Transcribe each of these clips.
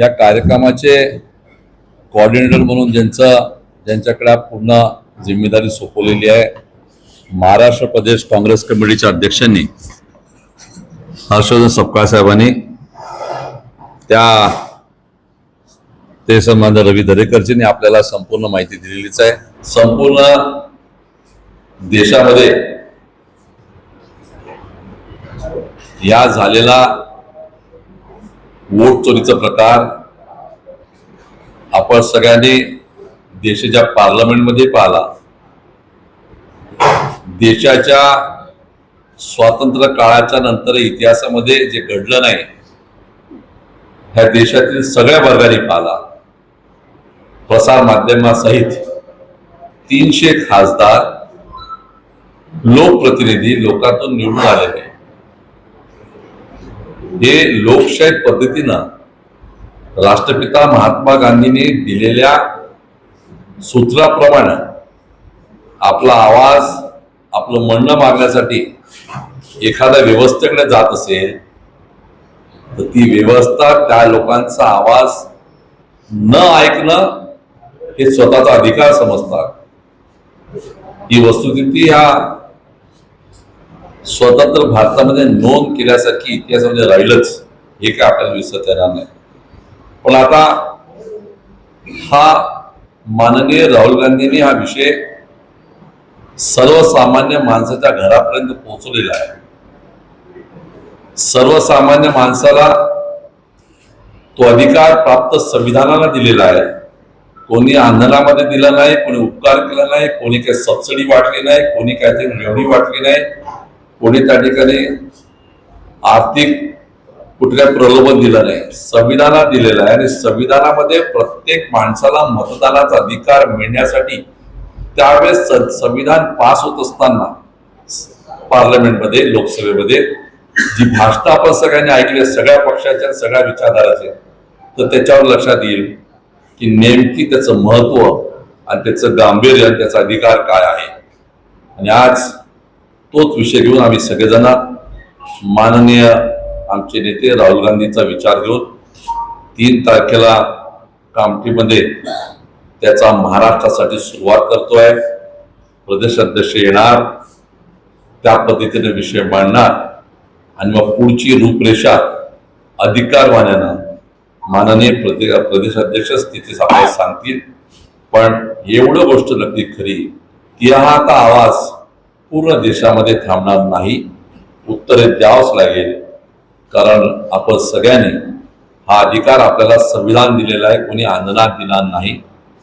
या कार्यक्रमाचे कोऑर्डिनेटर म्हणून ज्यांचं ज्यांच्याकडे पूर्ण जिम्मेदारी सोपवलेली आहे महाराष्ट्र प्रदेश काँग्रेस कमिटीच्या अध्यक्षांनी हर्षवर्धन सपकाळ साहेबांनी त्या ते संबंध रवी दरेकरजींनी आपल्याला संपूर्ण माहिती दिलेलीच आहे. संपूर्ण देशामध्ये या झालेला वोट चोरीचा प्रकार. आपण सगळ्यांनी देशाच्या पार्लमेंटमध्ये पाहिला. देशाच्या स्वातंत्र्य काळाच्या नंतर इतिहासामध्ये जे घडलं नाही ह्या देशातील सगळ्या वर्गाने पाहिला. प्रसार माध्यमासहित तीनशे खासदार लोकप्रतिनिधी लोकांतून निवडून आलेले. हे लोकशाही पद्धतीनं राष्ट्रपिता महात्मा गांधींनी दिलेल्या सूत्राप्रमाणे आपला आवाज आपलं म्हणणं मागण्यासाठी एखाद्या व्यवस्थेकडे जात असेल तर ती व्यवस्था त्या लोकांचा आवाज न ऐकणं हे स्वतःचा अधिकार समजतात. ही वस्तुस्थिती ह्या स्वतंत्र भारतामध्ये नोंद केल्यासारखी इतिहासामध्ये म्हणजे राहीलच. हे काय आपल्याला विसरता येणार नाही. पण आता हा माननीय राहुल गांधींनी हा विषय सर्वसामान्य माणसाच्या घरापर्यंत पोहोचवलेला आहे. सर्वसामान्य माणसाला तो अधिकार प्राप्त संविधानाला दिलेला आहे. कोणी आंदोलनामध्ये दिला नाही कोणी उपकार केला नाही कोणी काही सबसिडी वाटली नाही कोणी काहीतरी रेवणी वाटली नाही. कोणी त्या ठिकाणी आर्थिक कुठल्या प्रलोभन दिलं नाही संविधानात दिलेलं आहे आणि संविधानामध्ये प्रत्येक माणसाला मतदानाचा अधिकार मिळण्यासाठी त्यावेळेस संविधान पास होत असताना पार्लमेंटमध्ये लोकसभेमध्ये जी भाषणं आपण सगळ्यांनी ऐकली सगळ्या पक्षाच्या सगळ्या विचारधाराचे तर त्याच्यावर लक्षात येईल की नेमकी त्याचं महत्त्व आणि त्याचं गांभीर्य आणि त्याचा अधिकार काय आहे. आणि आज तोच विषय घेऊन आम्ही सगळेजण माननीय आमचे नेते राहुल गांधीचा विचार घेऊन तीन तारखेला कामठीमध्ये त्याचा महाराष्ट्रासाठी सुरुवात करतोय. प्रदेश अध्यक्ष येणार. त्या पद्धतीने विषय मांडणार. आणि मग पुढची रूपरेषा अधिकारवाण्यानं माननीय प्रदे प्रदेश अध्यक्षच तिथे आपल्याला सांगतील. पण एवढं गोष्ट नक्की खरी की हा आता आवाज पूर्ण देशामध्ये थांबणार नाही उत्तरे द्यावंच लागेल. कारण आपण सगळ्यांनी हा अधिकार आपल्याला संविधान दिलेला आहे कोणी आंदोलनात दिला नाही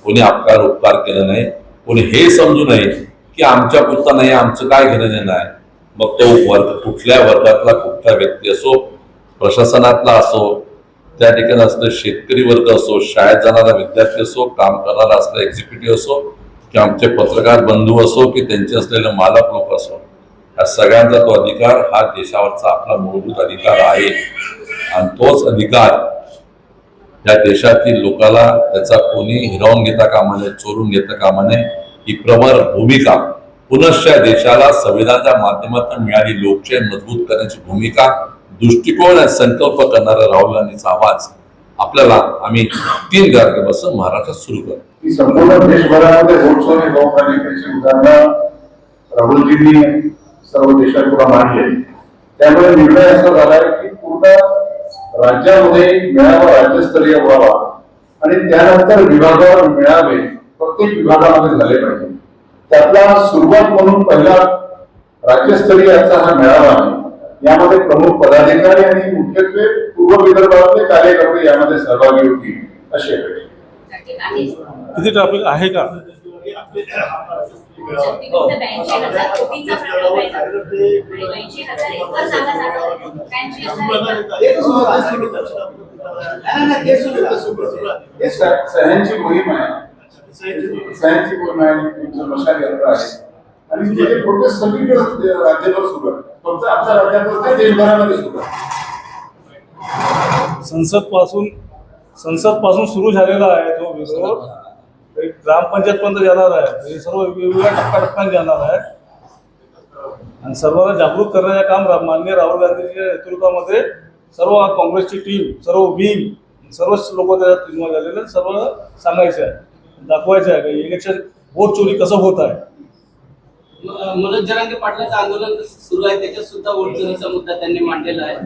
कोणी अपकार उपकार केला नाही कोणी हे समजू नये की आमच्या पुरता नाही आमचं काय घेणं देणं आहे. मग तो वर्ग कुठल्या वर्गातला कुठला व्यक्ती असो प्रशासनातला असो त्या ठिकाणी असलं शेतकरी वर्ग असो शाळेत जाणारा विद्यार्थी असो काम करणारा असलेला एक्झिक्युटिव्ह असो की आमचे पत्रकार बंधू असो की त्यांचे असलेले मालक लोक असो या सगळ्यांचा तो अधिकार हा देशावरचा आपला मूलभूत अधिकार आहे. आणि तोच अधिकार या देशातील लोकाला त्याचा कोणी हिरावून घेता कामा नये चोरून घेता कामा नये ही प्रबळ भूमिका. पुनश्च या देशाला संविधानाच्या माध्यमातून मिळाली लोकशाही मजबूत करण्याची भूमिका दृष्टिकोन आणि संकल्प करणारा राहुल गांधीचा आवाज. आपल्याला आम्ही तीन तारखेपासून महाराष्ट्रात सुरू करू संपूर्ण देशभरामध्ये वोट चोरी गौपालिकेची उदाहरणं राहुलजींनी सर्व देशापुढे मांडले. त्यामुळे निर्णय असा झालाय की पूर्ण राज्यामध्ये मेळावा राज्यस्तरीय व्हावा आणि त्यानंतर विभागावर मेळावे प्रत्येक विभागामध्ये झाले पाहिजे. त्यातला सुरुवात म्हणून पहिला राज्यस्तरीय हा मेळावा आहे. यामध्ये प्रमुख पदाधिकारी आणि मुख्यत्वे पूर्व विदर्भातले कार्यकर्ते यामध्ये सहभागी होतील अशी अपेक्षा. किती ट्रॅफिक आहे का? स- सह्यांची मोहीम आहे. सह्यांची मोहीम आहे तुमचं मशाल यात्रा आहे. आणि त्याचे प्रोटेस्ट सगळीकडे राज्यभर सुरू आहे फक्त आपल्या राज्यात नाही देशभरामध्ये सुरू आहे संसदपासून संसदपासून सुरू झालेला आहे तो विरोध एक ग्रामपंचायत पर्यंत जाणार आहे. हे सर्व वेगवेगळ्या टप्प्याटप्प्याने जाणार आहे. आणि सर्वांना जागृत करण्याचे काम माननीय राहुल गांधींच्या नेतृत्वामध्ये सर्व काँग्रेसची टीम सर्व विंग सर्वच लोक त्याच्यात इन्व्हॉल्व झालेले. सर्व सांगायचं आहे. दाखवायचं आहे की इलेक्शन वोट चोरी कसं होत आहे. मनोज जरांगे पाटलाचं आंदोलन सुरू आहे. त्याच्यात सुद्धा वोटचोरीचा मुद्दा त्यांनी मांडलेला आहे.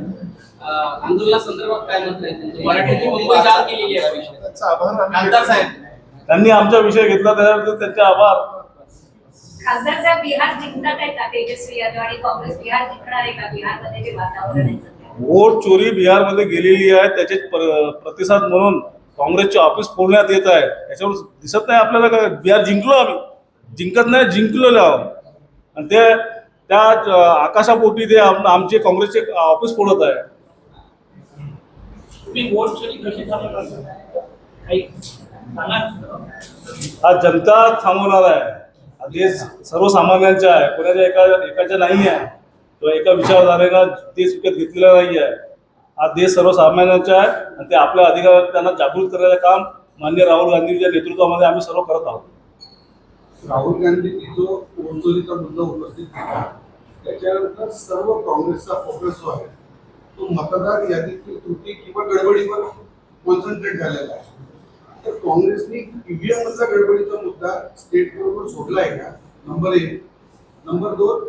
आंदोलनासंदर्भात काय मत आहे त्यांचं? मराठीची मुंबई जाल केलेली आहे या विषयात. खासदार साहेब. त्यांनी आमचा विषय घेतला त्याच्याबद्दल त्यांचे आभार. खासदार साहेब बिहार जिंकणार आहे का? तेजस्वी यादव आणि काँग्रेस बिहार जिंकणार आहे का? बिहारमध्ये जे वातावरण आहे सध्या. वोट चोरी बिहारमध्ये गेलेली आहे त्याचे प्र- प्रतिसाद म्हणून काँग्रेसचे ऑफिस फोडण्यात येत आहे. याच्यावर दिसत नाही आपल्याला का बिहार जिंकलो आम्ही? जिंकत नाही जिंकलेलो आहोत. आणि ते त्या अं, आकाशापोटी ते आम- आमचे काँग्रेसचे ऑफिस फोडत आहे तुम्ही वोट चोरी कशी थांबवणार काही सांगा हा जनता थांबवणार आहे. हा देश सर्वसामान्यांचा आहे. कोणाच्या एका एकाच्या नाही आहे. किंवा एका विचारधारेनं देश विकत घेतलेला नाही आहे. हा देश सर्वसामान्यांचा आहे आणि ते आपल्या अधिकारात त्यांना जागृत करण्याचं काम मान्य राहुल गांधींच्या नेतृत्वामध्ये आम्ही सर्व करत आहोत. राहुल गांधींनी जो मुद्दा उपस्थित केला त्याच्यानंतर सर्व काँग्रेसचा फोकस जो आहे तो मतदार यादीतील त्रुटी किंवा गडबडीवर कॉन्सन्ट्रेट झालेला आहे. तर काँग्रेसने ईव्हीएम मधला गडबडीचा मुद्दा स्टेट बरोबर सोडला आहे का? नंबर एक. नंबर दोन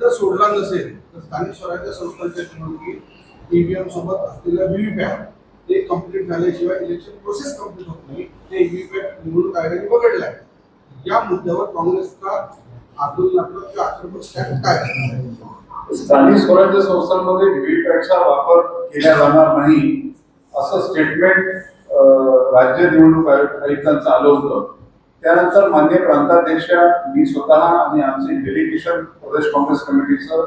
जर सोडला नसेल तर स्थानिक स्वराज्य संस्थांच्या निवडणुकीत ईव्हीएम सोबत असलेल्या व्हीव्हीपॅट ते कंप्लीट झाल्याशिवाय इलेक्शन प्रोसेस कंप्लीट होत नाही. ते व्हीव्हीपॅट निवडणूक आयोगाने पकडलं आहे या मुद्द्यावर काँग्रेसचा स्थानिक स्वराज्य संस्थांमध्ये व्हीव्हीपॅटचा वापर केला जाणार नाही असं स्टेटमेंट राज्य निवडणूक आयुक्तांचं आलं होतं. त्यानंतर मान्य प्रांताध्यक्ष मी स्वतः आणि आमचे डेलिगेशन प्रदेश काँग्रेस कमिटीचं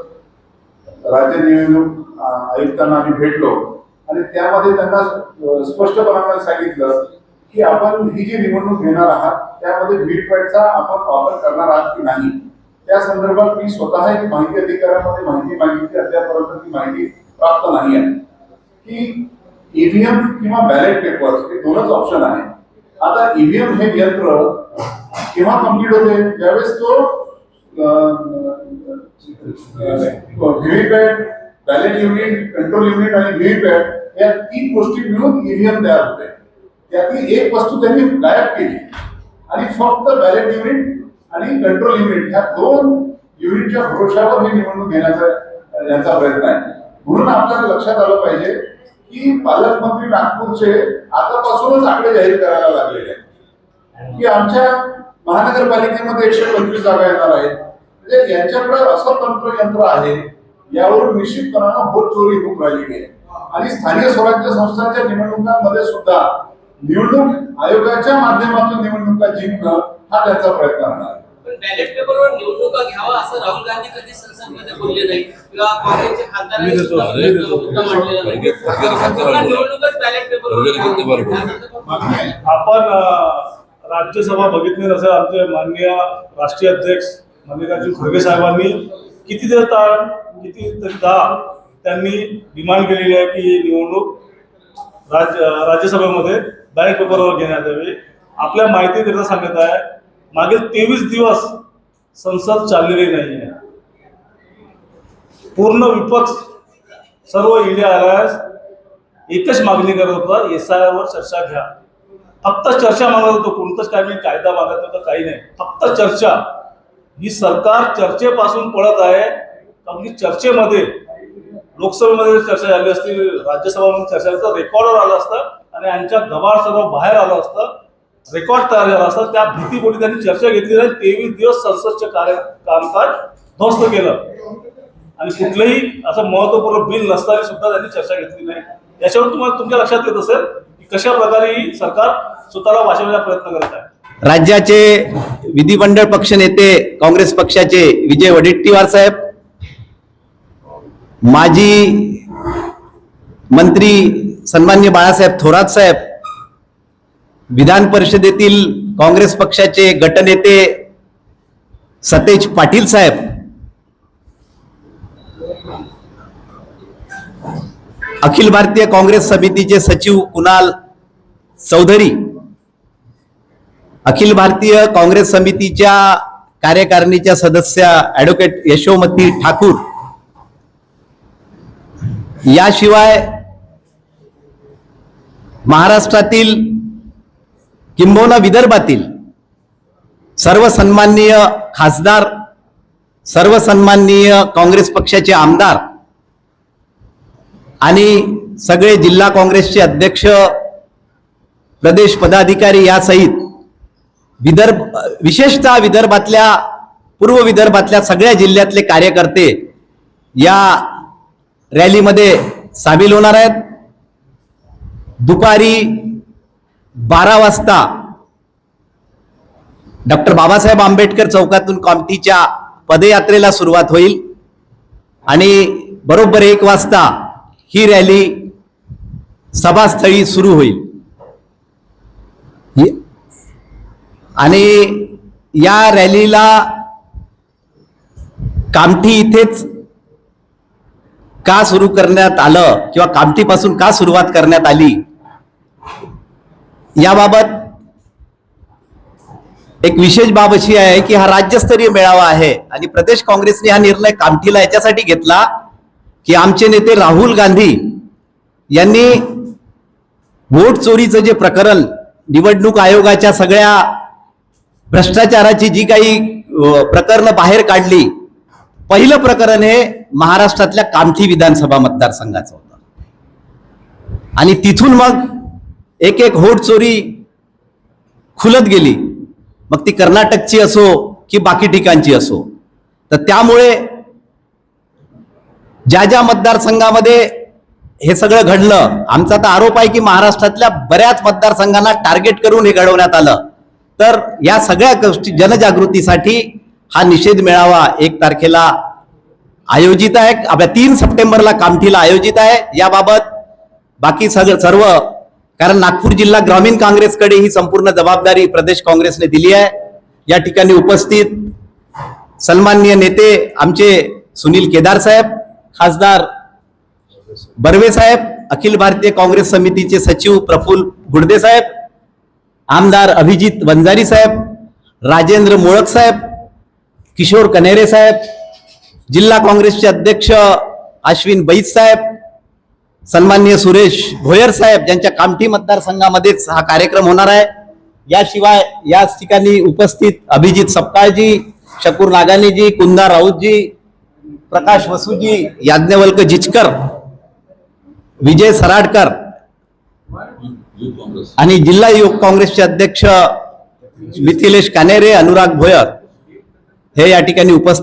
राज्य निवडणूक आयुक्तांना आम्ही भेटलो. आणि त्यामध्ये त्यांना स्पष्टपणाने सांगितलं की आपण ही जी निवडणूक घेणार आहात त्यामध्ये व्हीव्हीपॅटचा आपण वापर करणार आहात की नाही? त्या संदर्भात मी स्वतः एक माहिती अधिकाऱ्यामध्ये माहिती मागितली अद्यापर्यंत ती माहिती प्राप्त नाही आहे. की ईव्हीएम किंवा बॅलेट पेपर हे दोनच ऑप्शन आहे आता ईव्हीएम हे यंत्र केव्हा कंप्लीट होते? ज्यावेळेस तो VVPAT ballot unit control unit आणि व्हीव्हीपॅट या तीन गोष्टी मिळून ईव्हीएम तयार होते. त्यातली एक वस्तू त्यांनी गायब केली. आणि फक्त बॅलेट युनिट आणि कंट्रोल युनिट ह्या दोन युनिटच्या भरोशावर ही निवडणूक घेण्याचा यांचा प्रयत्न आहे. म्हणून आपल्याला लक्षात आलं पाहिजे की पालकमंत्री नागपूरचे आतापासूनच आकडे जाहीर करायला लागलेले आहेत. की आमच्या महानगरपालिकेमध्ये एकशे पंचवीस जागा येणार आहेत. म्हणजे यांच्याकडे असं तंत्रयंत्र आहे यावर निश्चितपणानं होत चोरी होऊन राहिलेली आहे. आणि स्थानिक स्वराज्य संस्थांच्या निवडणुकांमध्ये सुद्धा निवडणूक आयोगाच्या माध्यमातून निवडणुका जिंकणं हा त्यांचा प्रयत्न राहणार. बॅलेट पेपरवर निवडणुका घ्यावा असं राहुल गांधी कधी संसदमध्ये बोलले नाही किंवा आपण राज्यसभा बघितली नसेल आमचे माननीय राष्ट्रीय अध्यक्ष मल्लिकार्जुन खरगे साहेबांनी किती दिवस ता- किती तरी दहा त्यांनी डिमांड केलेली आहे की ही निवडणूक राज्य राज्यसभेमध्ये डायरेक्ट पेपरवर घेण्यात यावी. आपल्या माहितीकरिता सांगत आहे मागील तेवीस दिवस संसद चाललेली नाही आहे. पूर्ण विपक्ष सर्व इंडिया आल्यास एकच मागणी करत होता एस आय वर चर्चा घ्या. फक्त चर्चा मागत होतो कोणतंच काय मी कायदा मागत होतं काही नाही. फक्त चर्चा. ही सरकार चर्चेपासून पळत आहे. कारण की चर्चेमध्ये लोकसभेमध्ये चर्चा झाली असती राज्यसभामध्ये चर्चा झाली तर रेकॉर्डवर आलं असतं. आणि यांच्या गबाळ सर्व बाहेर आलं असतं रेकॉर्ड तयार झालं असतं त्या भीतीपोटी त्यांनी चर्चा घेतली नाही तेवीस दिवस संसदचे कार्य कामकाज ध्वस्त केलं. आणि कुठलंही असं महत्त्वपूर्ण बिल नसताना सुद्धा त्यांनी चर्चा घेतली नाही. याच्यावर तुम्हाला तुमच्या लक्षात येत असेल की कशा प्रकारे ही सरकार स्वतःला वाचवण्याचा प्रयत्न करत आहे. राज्याचे विधिमंडळ पक्ष नेते काँग्रेस पक्षाचे विजय वडेट्टीवार साहेब माजी मंत्री सन्मान्य बाळासाहेब थोरात साहेब विधान परिषदेतील काँग्रेस पक्षाचे गटनेते सतेज पाटील साहेब. अखिल भारतीय काँग्रेस समितीचे सचिव कुणाल चौधरी. अखिल भारतीय काँग्रेस समितीच्या कार्यकारिणीच्या सदस्या ऍडव्होकेट यशोमती ठाकूर. याशिवाय महाराष्ट्रातील किंबहुना विदर्भातील सर्व सन्माननीय खासदार सर्व सन्माननीय काँग्रेस पक्षाचे आमदार आणि सगळे जिल्हा काँग्रेसचे अध्यक्ष प्रदेश पदाधिकारी यासहित विदर्भ विशेषतः विदर्भातल्या पूर्व विदर्भातल्या सगळ्या जिल्ह्यातले कार्यकर्ते या रॅलीमध्ये सामील होणार आहेत. दुपारी बारा वाजता डॉक्टर बाबासाहेब आंबेडकर चौकातून कॉमटीच्या पदयात्रेला सुरुवात होईल. आणि बरोबर एक वाजता ही रॅली सभास्थळी सुरू होईल. आणि या रॅलीला कामठी इथेच का सुरू करण्यात आलं किंवा कामठीपासून का सुरुवात करण्यात आली? याबाबत एक विशेष बाब अशी आहे की हा राज्यस्तरीय मेळावा आहे आणि प्रदेश काँग्रेसने हा निर्णय कामठीला याच्यासाठी घेतला की आमचे नेते राहुल गांधी यांनी वोट चोरीचं जे प्रकरण निवडणूक आयोगाच्या सगळ्या भ्रष्टाचाराची जी काही प्रकरणं बाहेर काढली पहिलं प्रकरण हे महाराष्ट्रातल्या कामठी विधानसभा मतदारसंघाचं होतं. आणि तिथून मग एक एक होट चोरी खुलत गेली. मग ती कर्नाटकची असो की बाकी ठिकाणची असो. तर त्यामुळे ज्या ज्या मतदारसंघामध्ये हे सगळं घडलं आमचा तर आरोप आहे की महाराष्ट्रातल्या बऱ्याच मतदारसंघांना टार्गेट करून हे घडवण्यात आलं. तर या सगळ्या गोष्टी जनजागृतीसाठी हा निषेध मेळावा एक तारखेला आयोजित आहे. आपल्या तीन सप्टेंबरला कामठीला आयोजित आहे. याबाबत बाकी सगळं सर्व कारण नागपूर जिल्हा ग्रामीण काँग्रेसकडे ही संपूर्ण जबाबदारी प्रदेश काँग्रेसने दिली आहे. या ठिकाणी उपस्थित सन्माननीय नेते आमचे सुनील केदार साहेब खासदार बर्वे साहेब अखिल भारतीय काँग्रेस समितीचे सचिव प्रफुल्ल गुडदे साहेब आमदार अभिजित वंजारी साहेब राजेंद्र मोळक साहेब किशोर कनेरे साहेब जिल्हा काँग्रेसचे अध्यक्ष अश्विन बैत साहेब सन्माननीय सुरेश भोयर साहेब ज्यांच्या कामठी मतदारसंघामध्येच हा कार्यक्रम होणार आहे. याशिवाय याच ठिकाणी उपस्थित अभिजित सपकाळजी शकूर नागानेजी कुंदा राऊतजी प्रकाश वसुजी याज्ञवल्क जिचकर विजय सराडकर आणि जिल्हा युवक काँग्रेसचे अध्यक्ष मिथिलेश कानेरे अनुराग भोयर हे या ठिकाणी उपस्थित